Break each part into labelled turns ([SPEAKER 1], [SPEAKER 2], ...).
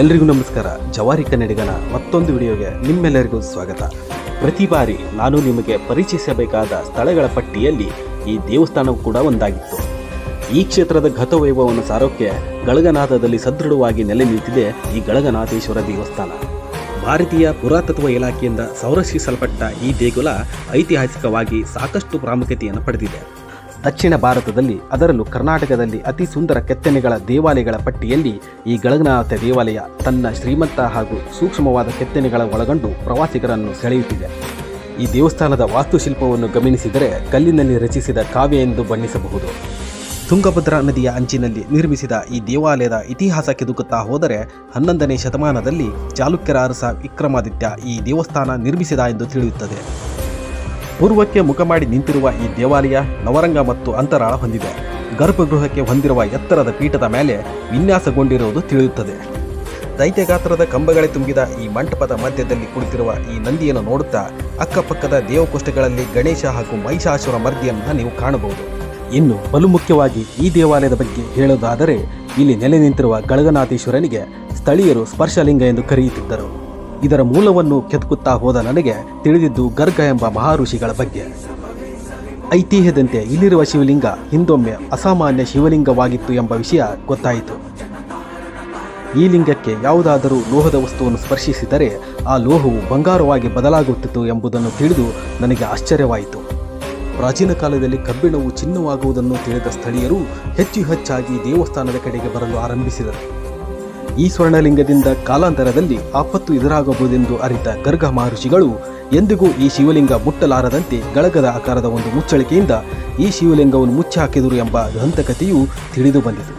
[SPEAKER 1] ಎಲ್ರಿಗೂ ನಮಸ್ಕಾರ. ಜವಾರಿ ಕನ್ನಡಿಗನ ಮತ್ತೊಂದು ವಿಡಿಯೋಗೆ ನಿಮ್ಮೆಲ್ಲರಿಗೂ ಸ್ವಾಗತ. ಪ್ರತಿ ಬಾರಿ ನಾನು ನಿಮಗೆ ಪರಿಚಯಿಸಬೇಕಾದ ಸ್ಥಳಗಳ ಪಟ್ಟಿಯಲ್ಲಿ ಈ ದೇವಸ್ಥಾನವು ಕೂಡ ಒಂದಾಗಿತ್ತು. ಈ ಕ್ಷೇತ್ರದ ಗತವೈಭವವನ್ನು ಸಾರೋಕ್ಕೆ ಗಳಗನಾಥದಲ್ಲಿ ಸದೃಢವಾಗಿ ನೆಲೆ ನಿಂತಿದೆ ಈ ಗಳಗನಾಥೇಶ್ವರ ದೇವಸ್ಥಾನ. ಭಾರತೀಯ ಪುರಾತತ್ವ ಇಲಾಖೆಯಿಂದ ಸಂರಕ್ಷಿಸಲ್ಪಟ್ಟ ಈ ದೇಗುಲ ಐತಿಹಾಸಿಕವಾಗಿ ಸಾಕಷ್ಟು ಪ್ರಾಮುಖ್ಯತೆಯನ್ನು ಪಡೆದಿದೆ. ದಕ್ಷಿಣ ಭಾರತದಲ್ಲಿ, ಅದರಲ್ಲೂ ಕರ್ನಾಟಕದಲ್ಲಿ ಅತಿ ಸುಂದರ ಕೆತ್ತನೆಗಳ ದೇವಾಲಯಗಳ ಪಟ್ಟಿಯಲ್ಲಿ ಈ ಗಳಗನಾಥ ದೇವಾಲಯ ತನ್ನ ಶ್ರೀಮಂತ ಹಾಗೂ ಸೂಕ್ಷ್ಮವಾದ ಕೆತ್ತನೆಗಳ ಒಳಗೊಂಡು ಪ್ರವಾಸಿಗರನ್ನು ಸೆಳೆಯುತ್ತಿದೆ. ಈ ದೇವಸ್ಥಾನದ ವಾಸ್ತುಶಿಲ್ಪವನ್ನು ಗಮನಿಸಿದರೆ ಕಲ್ಲಿನಲ್ಲಿ ರಚಿಸಿದ ಕಾವ್ಯ ಎಂದು ಬಣ್ಣಿಸಬಹುದು. ತುಂಗಭದ್ರಾ ನದಿಯ ಅಂಚಿನಲ್ಲಿ ನಿರ್ಮಿಸಿದ ಈ ದೇವಾಲಯದ ಇತಿಹಾಸ ಕೆದುಕುತ್ತಾ ಹೋದರೆ ಹನ್ನೊಂದನೇ ಶತಮಾನದಲ್ಲಿ ಚಾಲುಕ್ಯರ ಅರಸ ವಿಕ್ರಮಾದಿತ್ಯ ಈ ದೇವಸ್ಥಾನ ನಿರ್ಮಿಸಿದ ಎಂದು ತಿಳಿಯುತ್ತದೆ. ಪೂರ್ವಕ್ಕೆ ಮುಖ ಮಾಡಿ ನಿಂತಿರುವ ಈ ದೇವಾಲಯ ನವರಂಗ ಮತ್ತು ಅಂತರಾಳ ಹೊಂದಿದೆ. ಗರ್ಭಗೃಹಕ್ಕೆ ಹೊಂದಿರುವ ಎತ್ತರದ ಪೀಠದ ಮೇಲೆ ವಿನ್ಯಾಸಗೊಂಡಿರುವುದು ತಿಳಿಯುತ್ತದೆ. ದೈತ್ಯಗಾತ್ರದ ಕಂಬಗಳೇ ತುಂಬಿದ ಈ ಮಂಟಪದ ಮಧ್ಯದಲ್ಲಿ ಕುಳಿತಿರುವ ಈ ನಂದಿಯನ್ನು ನೋಡುತ್ತಾ ಅಕ್ಕಪಕ್ಕದ ದೇವಕೋಷ್ಠಗಳಲ್ಲಿ ಗಣೇಶ ಹಾಗೂ ಮಹಿಷಾಸುರ ಮರ್ದಿಯನ್ನು ನೀವು ಕಾಣಬಹುದು. ಇನ್ನು ಬಲು ಮುಖ್ಯವಾಗಿ ಈ ದೇವಾಲಯದ ಬಗ್ಗೆ ಹೇಳೋದಾದರೆ ಇಲ್ಲಿ ನೆಲೆ ನಿಂತಿರುವ ಗಳಗನಾಥೇಶ್ವರನಿಗೆ ಸ್ಥಳೀಯರು ಸ್ಪರ್ಶಲಿಂಗ ಎಂದು ಕರೆಯುತ್ತಿದ್ದರು. ಇದರ ಮೂಲವನ್ನು ಕೆದಕುತ್ತಾ ಹೋದ ನನಗೆ ತಿಳಿದಿದ್ದು ಗರ್ಗ ಎಂಬ ಮಹಾಋಷಿಗಳ ಬಗ್ಗೆ. ಐತಿಹ್ಯದಂತೆ ಇಲ್ಲಿರುವ ಶಿವಲಿಂಗ ಹಿಂದೊಮ್ಮೆ ಅಸಾಮಾನ್ಯ ಶಿವಲಿಂಗವಾಗಿತ್ತು ಎಂಬ ವಿಷಯ ಗೊತ್ತಾಯಿತು. ಈ ಲಿಂಗಕ್ಕೆ ಯಾವುದಾದರೂ ಲೋಹದ ವಸ್ತುವನ್ನು ಸ್ಪರ್ಶಿಸಿದರೆ ಆ ಲೋಹವು ಬಂಗಾರವಾಗಿ ಬದಲಾಗುತ್ತಿತ್ತು ಎಂಬುದನ್ನು ತಿಳಿದು ನನಗೆ ಆಶ್ಚರ್ಯವಾಯಿತು. ಪ್ರಾಚೀನ ಕಾಲದಲ್ಲಿ ಕಬ್ಬಿಣವು ಚಿನ್ನವಾಗುವುದನ್ನು ತಿಳಿದ ಸ್ಥಳೀಯರು ಹೆಚ್ಚು ಹೆಚ್ಚಾಗಿ ದೇವಸ್ಥಾನದ ಕಡೆಗೆ ಬರಲು ಆರಂಭಿಸಿದರು. ಈ ಸ್ವರ್ಣಲಿಂಗದಿಂದ ಕಾಲಾಂತರದಲ್ಲಿ ಆಪತ್ತು ಎದುರಾಗಬಹುದೆಂದು ಅರಿತ ಗರ್ಗ ಮಹರ್ಷಿಗಳು, ಎಂದಿಗೂ ಈ ಶಿವಲಿಂಗ ಮುಟ್ಟಲಾರದಂತೆ ಗಳಗದ ಆಕಾರದ ಒಂದು ಮುಚ್ಚಳಿಕೆಯಿಂದ ಈ ಶಿವಲಿಂಗವನ್ನು ಮುಚ್ಚಿ ಹಾಕಿದರು ಎಂಬ ದಂತಕಥೆಯು ತಿಳಿದು ಬಂದಿತು.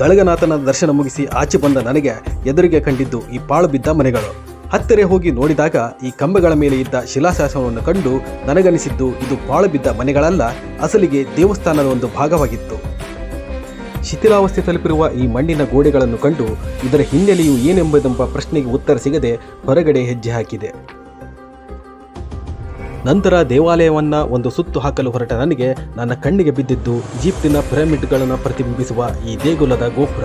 [SPEAKER 1] ಗಳಗನಾಥನ ದರ್ಶನ ಮುಗಿಸಿ ಆಚೆ ಬಂದ ನನಗೆ ಎದುರಿಗೆ ಕಂಡಿದ್ದು ಈ ಪಾಳು ಬಿದ್ದ ಮನೆಗಳು. ಹತ್ತಿರ ಹೋಗಿ ನೋಡಿದಾಗ ಈ ಕಂಬಗಳ ಮೇಲೆ ಇದ್ದ ಶಿಲಾಶಾಸನವನ್ನು ಕಂಡು ನನಗನಿಸಿದ್ದು ಇದು ಪಾಳು ಬಿದ್ದ ಮನೆಗಳಲ್ಲ, ಅಸಲಿಗೆ ದೇವಸ್ಥಾನದ ಒಂದು ಭಾಗವಾಗಿತ್ತು. ಶಿಥಿಲಾವಸ್ಥೆ ತಲುಪಿರುವ ಈ ಮಣ್ಣಿನ ಗೋಡೆಗಳನ್ನು ಕಂಡು ಇದರ ಹಿನ್ನೆಲೆಯು ಏನೆಂಬುದೆಂಬ ಪ್ರಶ್ನೆಗೆ ಉತ್ತರ ಸಿಗದೆ ಹೊರಗಡೆ ಹೆಜ್ಜೆ ಹಾಕಿದೆ. ನಂತರ ದೇವಾಲಯವನ್ನು ಒಂದು ಸುತ್ತು ಹಾಕಲು ಹೊರಟ ನನಗೆ ನನ್ನ ಕಣ್ಣಿಗೆ ಬಿದ್ದಿದ್ದು ಈಜಿಪ್ಟಿನ ಪಿರಮಿಡ್ಗಳನ್ನು ಪ್ರತಿಬಿಂಬಿಸುವ ಈ ದೇಗುಲದ ಗೋಪುರ.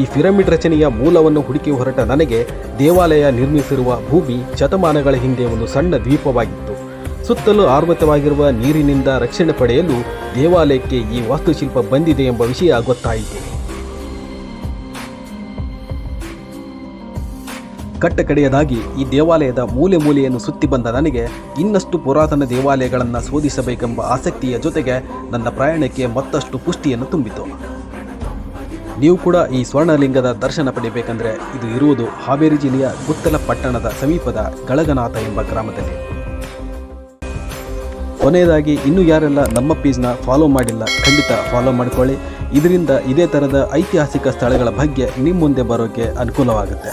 [SPEAKER 1] ಈ ಪಿರಮಿಡ್ ರಚನೆಯ ಮೂಲವನ್ನು ಹುಡುಕಿ ಹೊರಟ ನನಗೆ ದೇವಾಲಯ ನಿರ್ಮಿಸಿರುವ ಭೂಮಿ ಶತಮಾನಗಳ ಹಿಂದೆ ಒಂದು ಸಣ್ಣ ದ್ವೀಪವಾಗಿತ್ತು. ಸುತ್ತಲೂ ಆರ್ವತವಾಗಿರುವ ನೀರಿನಿಂದ ರಕ್ಷಣೆ ಪಡೆಯಲು ದೇವಾಲಯಕ್ಕೆ ಈ ವಾಸ್ತುಶಿಲ್ಪ ಬಂದಿದೆ ಎಂಬ ವಿಷಯ ಗೊತ್ತಾಯಿತು. ಕಟ್ಟಕಡೆಯದಾಗಿ ಈ ದೇವಾಲಯದ ಮೂಲೆ ಮೂಲೆಯನ್ನು ಸುತ್ತಿ ಬಂದ ನನಗೆ ಇನ್ನಷ್ಟು ಪುರಾತನ ದೇವಾಲಯಗಳನ್ನು ಶೋಧಿಸಬೇಕೆಂಬ ಆಸಕ್ತಿಯ ಜೊತೆಗೆ ನನ್ನ ಪ್ರಯಾಣಕ್ಕೆ ಮತ್ತಷ್ಟು ಪುಷ್ಟಿಯನ್ನು ತುಂಬಿತು. ನೀವು ಕೂಡ ಈ ಸ್ವರ್ಣಲಿಂಗದ ದರ್ಶನ ಪಡೆಯಬೇಕೆಂದರೆ ಇದು ಇರುವುದು ಹಾವೇರಿ ಜಿಲ್ಲೆಯ ಗುತ್ತಲ ಪಟ್ಟಣದ ಸಮೀಪದ ಗಳಗನಾಥ ಎಂಬ ಗ್ರಾಮದಲ್ಲಿ. ಕೊನೆಯದಾಗಿ ಇನ್ನೂ ಯಾರೆಲ್ಲ ನಮ್ಮ ಪೇಜ್ನ ಫಾಲೋ ಮಾಡಿಲ್ಲ, ಖಂಡಿತ ಫಾಲೋ ಮಾಡಿಕೊಳ್ಳಿ. ಇದರಿಂದ ಇದೇ ಥರದ ಐತಿಹಾಸಿಕ ಸ್ಥಳಗಳ ಬಗ್ಗೆ ನಿಮ್ಮ ಮುಂದೆ ಬರೋಕ್ಕೆ ಅನುಕೂಲವಾಗುತ್ತೆ.